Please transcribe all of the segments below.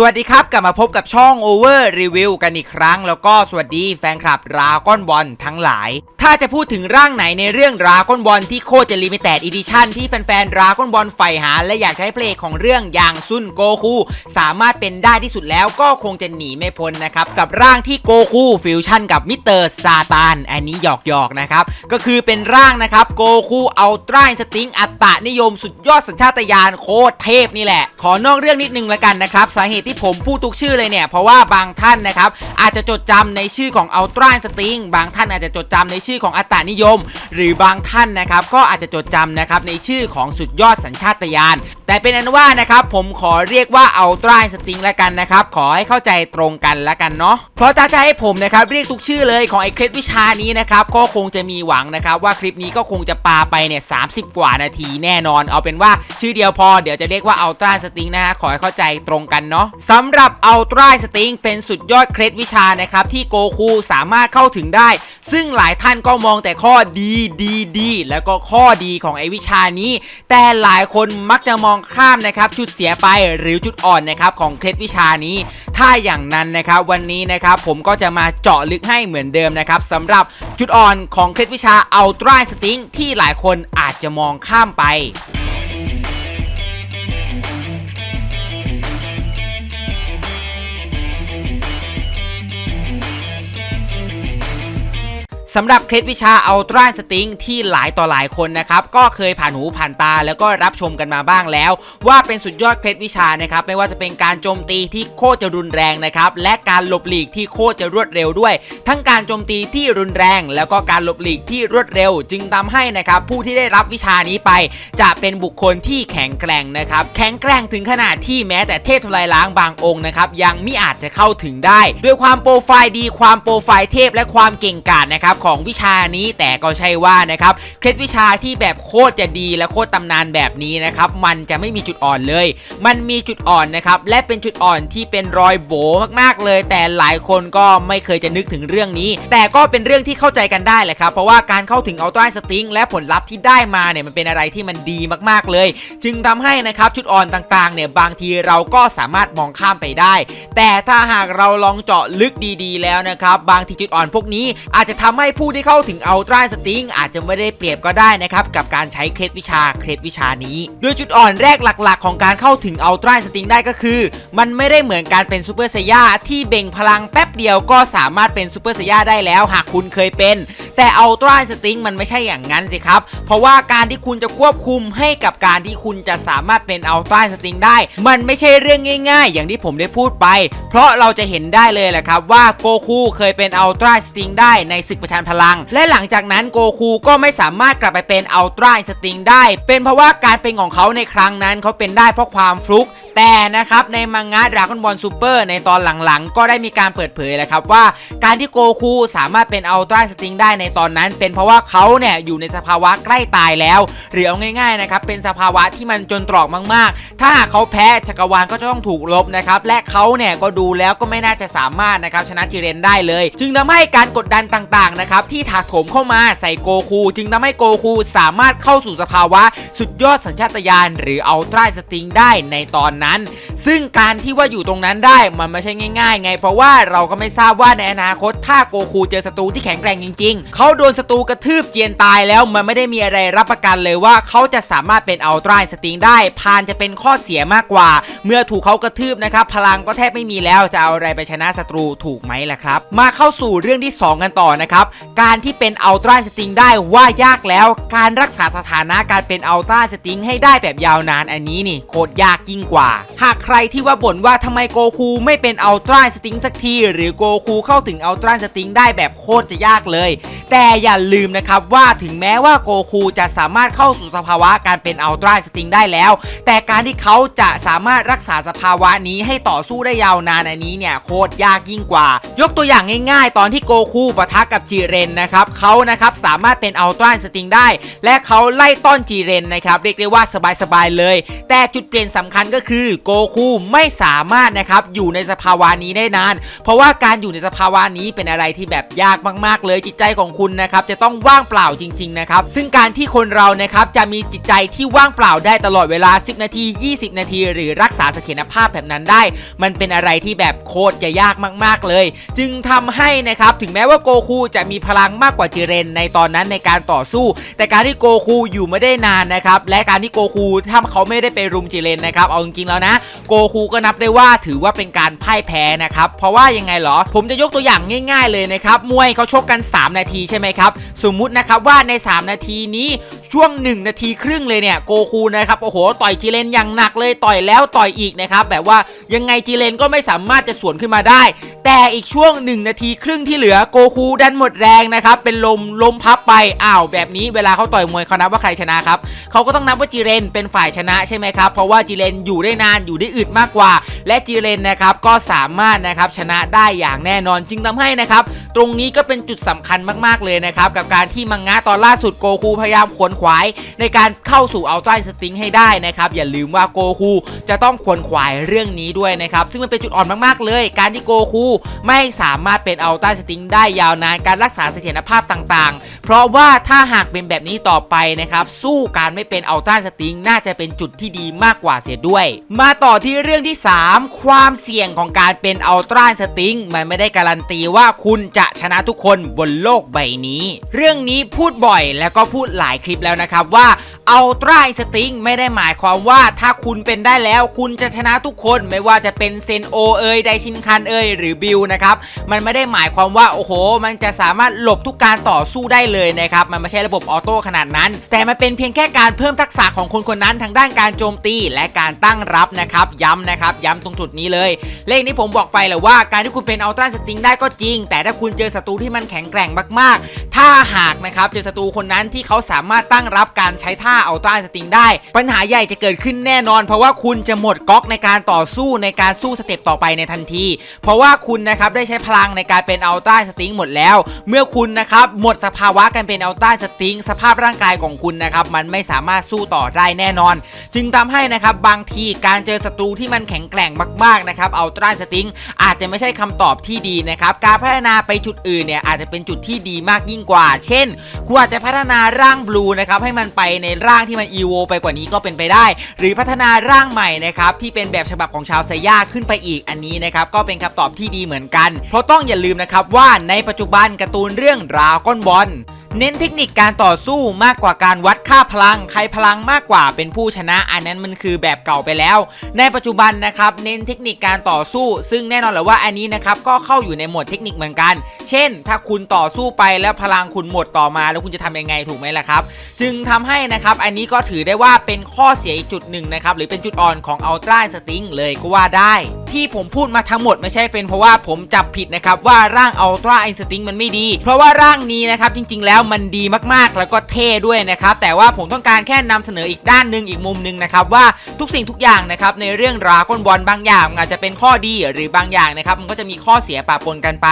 สวัสดีครับ กลับมาพบกับช่อง Over Review กันอีกครั้ง แล้วก็สวัสดีแฟนคลับราก้อนบอลทั้งหลาย ถ้าจะพูดถึงร่างไหนในเรื่องราก้อนบอลที่โคตรจะลิมิเต็ดอีดิชั่นที่แฟนๆราก้อนบอลใฝ่หา และอยากให้เพลงของเรื่องอย่างซุนโกคูสามารถเป็นได้ที่สุดแล้วก็คงจะหนีไม่พ้นนะครับ กับร่างที่โกคูฟิวชั่นกับมิสเตอร์ซาตานอันนี้หยอกๆนะครับก็คือเป็นร่างนะครับโกคูอัลตร้าสติงอัตตะนิยมสุดยอดสัญชาตญาณโคตรเทพนี่แหละ ขอนอกเรื่องนิดนึงละกันนะครับสาเหตุที่ผมพูดทุกชื่อเลยเนี่ย เพราะว่าบางท่านนะครับ อาจจะจดจำในชื่อของอัลตร้าสติงบางท่านอาจจะจดจำในชื่อของอัตตานิยม หรือบางท่านนะครับก็อาจจะจดจำนะครับในชื่อของสุดยอดสัญชาตญาณ แต่เป็นอันว่านะครับผมขอเรียกว่าอัลตร้าสติงละกันนะครับขอให้เข้าใจตรงกันละกันเนาะเพราะถ้าจะให้ผมนะครับเรียกทุกชื่อเลยของไอ้เคล็ดวิชานี้นะครับก็คงจะมีหวังนะครับว่าคลิปนี้ก็คงจะปาไปเนี่ยสากว่านาทีแน่นอน เอาเป็นว่าชื่อเดียวพอเดี๋ยวจะเรียกว่าอัลตร้าสติงนะฮะขอให้เข้าใจตรงกันเนาะสำหรับอัลตร้าสติงเป็นสุดยอดเคล็ดวิชานะครับที่โกคูสามารถเข้าถึงได้ ซึ่งหลายท่านก็มองแต่ข้อดีดีดีแล้วก็ข้อดีของไอ้วิชานี้ แต่หลายคนมักจะมองข้ามนะครับจุดเสียไปหรือจุดอ่อนนะครับของเคล็ดวิชานี้ ถ้าอย่างนั้นนะครับวันนี้นะครับผมก็จะมาเจาะลึกให้เหมือนเดิมนะครับสำหรับจุดอ่อนของเคล็ดวิชาอัลตร้าสติงที่หลายคนอาจจะมองข้ามไป สำหรับเคล็ดวิชาอัลตร้าสติงที่หลายต่อหลายคนนะครับก็เคยผ่านหูผ่านตาแล้วก็รับชมกันมาบ้างแล้ว ว่าเป็นสุดยอดเคล็ดวิชานะครับไม่ว่าจะเป็นการโจมตีที่โคตรจะรุนแรงนะครับและการหลบหลีกที่โคตรจะรวดเร็วด้วย ทั้งการโจมตีที่รุนแรง แล้วก็การหลบหลีกที่รวดเร็ว จึงทำให้นะครับผู้ที่ได้รับวิชานี้ไป จะเป็นบุคคลที่แข็งแกร่งนะครับแข็งแกร่งถึงขนาดที่แม้แต่เทพทำลายล้างบางองค์นะครับยังไมิอาจจะเข้าถึงได้ ด้วยความโปรไฟล์ดีความโปรไฟล์เทพและความเก่งกาจนะครับของวิชานี้แต่ก็ใช่ว่านะครับเคล็ดวิชาที่แบบโคตรจะดีและโคตรตำนานแบบนี้นะครับมันจะไม่มีจุดอ่อนเลย มันมีจุดอ่อนนะครับและเป็นจุดอ่อนที่เป็นรอยโบมากๆเลย แต่หลายคนก็ไม่เคยจะนึกถึงเรื่องนี้ แต่ก็เป็นเรื่องที่เข้าใจกันได้แหละครับเพราะว่าการเข้าถึงอัลตร้าสติงและผลลัพธ์ที่ได้มาเนี่ยมันเป็นอะไรที่มันดีมากๆเลย จึงทำให้นะครับจุดอ่อนต่างๆเนี่ยบางทีเราก็สามารถมองข้ามไปได้ แต่ถ้าหากเราลองเจาะลึกดีๆ แล้วนะครับบางทีจุดอ่อนพวกนี้อาจจะทำให้ผู้ที่เข้าถึงอัลตร้าสติงอาจจะไม่ได้เปรียบก็ได้นะครับกับการใช้เคล็ดวิชาเคล็ดวิชานี้ โดยจุดอ่อนแรกหลักๆ ของการเข้าถึงอัลตร้าสติงได้ก็คือ มันไม่ได้เหมือนการเป็นซูเปอร์ไซย่าที่เบ่งพลังแป๊บเดียวก็สามารถเป็นซูเปอร์ไซย่าได้แล้ว หากคุณเคยเป็น แต่อัลตร้าสติงมันไม่ใช่อย่างนั้นสิครับ เพราะว่าการที่คุณจะควบคุมให้กับการที่คุณจะสามารถเป็นอัลตร้าสติงได้ มันไม่ใช่เรื่องง่าย ๆ อย่างที่ผมได้พูดไป เพราะเราจะเห็นได้เลยแหละครับว่าโกคูเคยเป็นอัลตร้าสติงได้ในศึกประชันพลัง และหลังจากนั้นโกคูก็ไม่สามารถกลับไปเป็นอัลตร้าสติงได้ เป็นเพราะว่าการเป็นของเขาในครั้งนั้นเขาเป็นได้เพราะความฟลุกแต่นะครับในมังงะดราก้อนบอลซูเปอร์ในตอนหลังๆ ก็ได้มีการเปิดเผยแหละครับว่า การที่โกคูสามารถเป็นอัลตร้าสติงได้ในตอนนั้นเป็นเพราะว่าเขาเนี่ยอยู่ในสภาวะใกล้ตายแล้ว หรือเอาง่ายๆนะครับเป็นสภาวะที่มันจนตรอกมากๆ ถ้าเขาแพ้จักรวาลก็จะต้องถูกลบนะครับและเขาเนี่ยก็ดูแล้วก็ไม่น่าจะสามารถนะครับชนะจิเรนได้เลย จึงทำให้การกดดันต่างๆนะครับที่ถาโถมเข้ามาใส่โกคู จึงทำให้โกคูสามารถเข้าสู่สภาวะสุดยอดสัญชาตญาณหรืออัลตร้าสติงได้ในตอนนั้น ซึ่งการที่ว่าอยู่ตรงนั้นได้มันไม่ใช่ง่าย ๆ ไง เพราะว่าเราก็ไม่ทราบว่าในอนาคตถ้าโกคูเจอศัตรูที่แข็งแกร่งจริง ๆเขาโดนศัตรูกระทืบเจียนตายแล้วมันไม่ได้มีอะไรรับประกันเลยว่าเขาจะสามารถเป็นอัลตร้าสติงได้ พานจะเป็นข้อเสียมากกว่า เมื่อถูกเขากระทืบนะครับ พลังก็แทบไม่มีแล้วจะเอาอะไรไปชนะศัตรูถูกไหมล่ะครับ มาเข้าสู่เรื่องที่ 2 กันต่อนะครับ การที่เป็นอัลตร้าสติงได้ว่ายากแล้ว การรักษาสถานะการเป็นอัลตร้าสติงให้ได้แบบยาวนานอันนี้นี่โคตรยากยิ่งกว่า หากใครที่ว่าบ่นว่าทำไมโกคูไม่เป็นอัลตร้าสติงสักที หรือโกคูเข้าถึงอัลตร้าสติงได้แบบโคตรจะยากเลยแต่อย่าลืมนะครับว่าถึงแม้ว่าโกคูจะสามารถเข้าสู่สภาวะการเป็นอัลตร้าสติงได้แล้ว แต่การที่เขาจะสามารถรักษาสภาวะนี้ให้ต่อสู้ได้ยาวนานอันนี้เนี่ยโคตรยากยิ่งกว่า ยกตัวอย่างง่าย ๆ ตอนที่โกคูปะทะกับจิเรนนะครับเขานะครับสามารถเป็นอัลตร้าสติงได้ และเขาไล่ต้อนจิเรนนะครับเรียกได้ว่าสบายๆเลย แต่จุดเปลี่ยนสำคัญก็คือโกคูไม่สามารถนะครับอยู่ในสภาวะนี้ได้นาน เพราะว่าการอยู่ในสภาวะนี้เป็นอะไรที่แบบยากมากๆ เลยจิตใจของคุณนะครับจะต้องว่างเปล่าจริง ๆ นะครับ ซึ่งการที่คนเรานะครับจะมีจิตใจที่ว่างเปล่าได้ตลอดเวลา 10 นาที 20 นาที หรือรักษาเสถียรภาพแบบนั้นได้ มันเป็นอะไรที่แบบโคตรจะยากมาก ๆ เลย จึงทำให้นะครับถึงแม้ว่าโกคูจะมีพลังมากกว่าจิเรนในตอนนั้นในการต่อสู้ แต่การที่โกคูอยู่ไม่ได้นานนะครับและการที่โกคูถ้าเขาไม่ได้ไปรุมจิเรนนะครับเอาจริงๆแล้วนะ โกคูก็นับได้ว่าถือว่าเป็นการพ่ายแพ้นะครับเพราะว่ายังไงเหรอ ผมจะยกตัวอย่างง่าย ๆ เลยนะครับมวยเขาชกกัน 3 นาทีใช่ไหมครับ สมมุตินะครับว่าใน 3 นาทีนี้ช่วง 1 นาทีครึ่งเลยเนี่ยโกคูนะครับโอ้โหต่อยจิเรนอย่างหนักเลยต่อยแล้วต่อยอีกนะครับแบบว่ายังไงจิเรนก็ไม่สามารถจะสวนขึ้นมาได้ แต่อีกช่วง 1 นาทีครึ่งที่เหลือโกคูดันหมดแรงนะครับเป็นลมล้มพับไปอ้าวแบบนี้เวลาเขาต่อยมวยเขานับว่าใครชนะครับเขาก็ต้องนับว่าจิเรนเป็นฝ่ายชนะใช่ไหมครับเพราะว่าจิเรนอยู่ได้นานอยู่ได้อึดมากกว่า และจิเรนนะครับก็สามารถนะครับชนะได้อย่างแน่นอนจึงทำให้นะครับตรงนี้ก็เป็นจุดสำคัญมากๆเลยนะครับกับการที่มังงะตอนล่าสุดโกคูพยายามขวนขวายในการเข้าสู่อัลตร้าสติงให้ได้นะครับอย่าลืมว่าโกคูจะต้องขวนขวายเรื่องนี้ด้วยนะครับซึ่งมันเป็นจุดอ่อนมากๆเลย การที่โกคูไม่สามารถเป็นอัลตร้าสติงได้ยาวนานการรักษาเสถียรภาพต่างๆ เพราะว่าถ้าหากเป็นแบบนี้ต่อไปนะครับสู้การไม่เป็นอัลตร้าสติงน่าจะเป็นจุดที่ดีมากกว่าเสียด้วย มาต่อที่เรื่องที่ 3 ความเสี่ยงของการเป็นอัลตร้าสติงมันไม่ได้การันตีว่าคุณจะชนะทุกคนบนโลกใบนี้ เรื่องนี้พูดบ่อยแล้วก็พูดหลายคลิปแล้วแล้วนะครับว่าอัลตร้าสติงไม่ได้หมายความว่าถ้าคุณเป็นได้แล้วคุณจะชนะทุกคนไม่ว่าจะเป็นเซนโอเอยไดชินคันเอยหรือบิลนะครับมันไม่ได้หมายความว่าโอ้โห มันจะสามารถหลบทุกการต่อสู้ได้เลยนะครับมันไม่ใช่ระบบออโต้ขนาดนั้น แต่มันเป็นเพียงแค่การเพิ่มทักษะของคนคนนั้นทางด้านการโจมตีและการตั้งรับนะครับย้ำนะครับย้ำตรงจุดนี้เลย เลขนี้ผมบอกไปแหละว่าการที่คุณเป็นอัลตร้าสติงได้ก็จริง แต่ถ้าคุณเจอศัตรูที่มันแข็งแกร่งมาก ๆ ถ้าหากนะครับเจอศัตรูคนนั้นที่เขาสามารถตั้งรับการใช้ท่าเอัลตร้าสติงได้ ปัญหาใหญ่จะเกิดขึ้นแน่นอน เพราะว่าคุณจะหมดก๊อกในการต่อสู้ในการสู้สเต็ปต่อไปในทันที เพราะว่าคุณนะครับได้ใช้พลังในการเป็นเอัลตร้าสติงหมดแล้ว เมื่อคุณนะครับหมดสภาวะการเป็นเอัลตร้าสติงสภาพร่างกายของคุณนะครับมันไม่สามารถสู้ต่อได้แน่นอน จึงทำให้นะครับบางทีการเจอศัตรูที่มันแข็งแกร่งมากๆนะครับเอัลตร้าสติงอาจจะไม่ใช่คำตอบที่ดีนะครับการพัฒนาไปจุดอื่นเนี่ยอาจจะเป็นจุดที่ดีมากยิ่งกว่า เช่นคุณอาจจะพัฒนาร่างบลูนะครับครับให้มันไปในร่างที่มันอีโวไปกว่านี้ก็เป็นไปได้ หรือพัฒนาร่างใหม่นะครับที่เป็นแบบฉบับของชาวไซย่าขึ้นไปอีกอันนี้นะครับก็เป็นคำตอบที่ดีเหมือนกัน เพราะต้องอย่าลืมนะครับว่าในปัจจุบันการ์ตูนเรื่องราก้อนบอล เน้นเทคนิคการต่อสู้มากกว่าการวัดค่าพลัง ใครพลังมากกว่าเป็นผู้ชนะ อันนั้นมันคือแบบเก่าไปแล้ว ในปัจจุบันนะครับ เน้นเทคนิคการต่อสู้ ซึ่งแน่นอนแหละว่าอันนี้นะครับก็เข้าอยู่ในหมวดเทคนิคเหมือนกัน เช่น ถ้าคุณต่อสู้ไปแล้วพลังคุณหมดต่อมา แล้วคุณจะทำยังไงถูกไหมล่ะครับ จึงทำให้นะครับอันนี้ก็ถือได้ว่าเป็นข้อเสียอีกจุดหนึ่งนะครับหรือเป็นจุดอ่อนของอัลตร้าสติงเลยก็ว่าได้ที่ผมพูดมาทั้งหมดไม่ใช่เป็นเพราะว่าผมจับผิดนะครับว่าร่างอัลตร้าอินสติ้งมันไม่ดี เพราะว่าร่างนี้นะครับจริงๆ แล้วมันดีมากๆแล้วก็เท่ด้วยนะครับแต่ว่าผมต้องการแค่นำเสนออีกด้านหนึ่งอีกมุมหนึ่งนะครับว่าทุกสิ่งทุกอย่างนะครับในเรื่องราก้นบอลบางอย่างอาจจะเป็นข้อดีหรือบางอย่างนะครับมันก็จะมีข้อเสียปะปนกันไป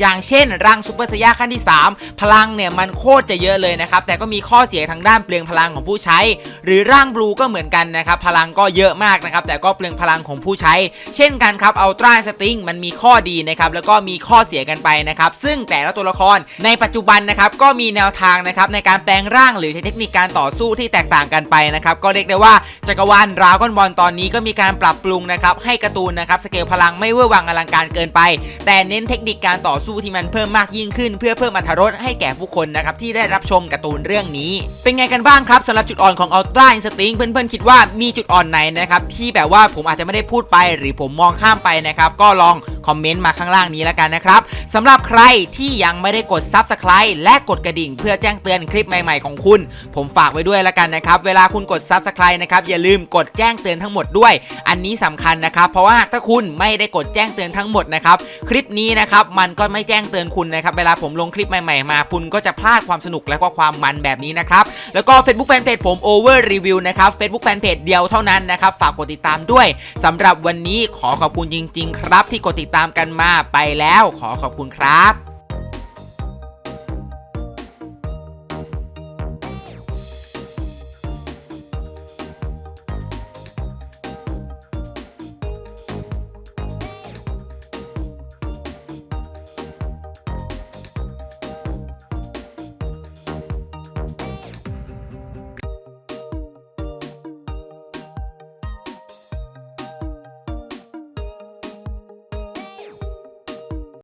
อย่างเช่นร่างซูเปอร์ไซย่าขั้นที่ 3 พลังเนี่ยมันโคตรจะเยอะเลยนะครับแต่ก็มีข้อเสียทางด้านเปลืองพลังของผู้ใช้ หรือร่างบลูก็เหมือนกันนะครับพลังก็เยอะมากนะครับแต่ก็เปลืองพลังของผู้ใช้ เช่นกันครับอัลตร้าสติงมันมีข้อดีนะครับแล้วก็มีข้อเสียกันไปนะครับซึ่งแต่ละตัวละครในปัจจุบันนะครับก็มีแนวทางนะครับในการแปลงร่างหรือใช้เทคนิคการต่อสู้ที่แตกต่างกันไปนะครับก็เรียกได้ว่าจักรวาลดราก้อนบอลตอนนี้ก็มีการปรับปรุงนะครับให้การ์ตูนนะครับสเกลพลังไม่เวอร์วังอลังการเกินไป แต่เน้นเทคนิคการต่อสู้ที่มันเพิ่มมากยิ่งขึ้น เพื่อเพิ่มอรรถรสให้แก่ผู้คนนะครับที่ได้รับชมการ์ตูนเรื่องนี้ เป็นไงกันบ้างครับสำหรับจุดอ่อนของอัลตร้าสติงเพื่อนๆคิดว่ามีจุดอ่อนไหนนะครับที่แบบว่าผมอาจจะไม่ได้พูดไปหรือผมมององข้ามไปนะครับ ก็ลองคอมเมนต์มาข้างล่างนี้แล้วกันนะครับสำหรับใครที่ยังไม่ได้กด Subscribe และกดกระดิ่ง เพื่อแจ้งเตือนคลิปใหม่ๆของคุณ ผมฝากไว้ด้วยแล้วกันนะครับ เวลาคุณกด Subscribe นะครับอย่าลืมกดแจ้งเตือนทั้งหมดด้วย อันนี้สำคัญนะครับเพราะว่าหากถ้าคุณไม่ได้กดแจ้งเตือนทั้งหมดนะครับคลิปนี้นะครับมันก็ไม่แจ้งเตือนคุณนะครับเวลาผมลงคลิปใหม่ๆมาคุณก็จะพลาดความสนุกและก็ความมันแบบนี้นะครับแล้วก็ Facebook Fanpage ผม Over Review นะครับ Facebook Fanpage เดียวเท่านั้นนะครับฝากกดติดตามด้วยสำหรับวันนี้ขอขอบคุณจริง ๆ ครับที่กดติดตามกันมาไปแล้ว ขอขอบคุณครับ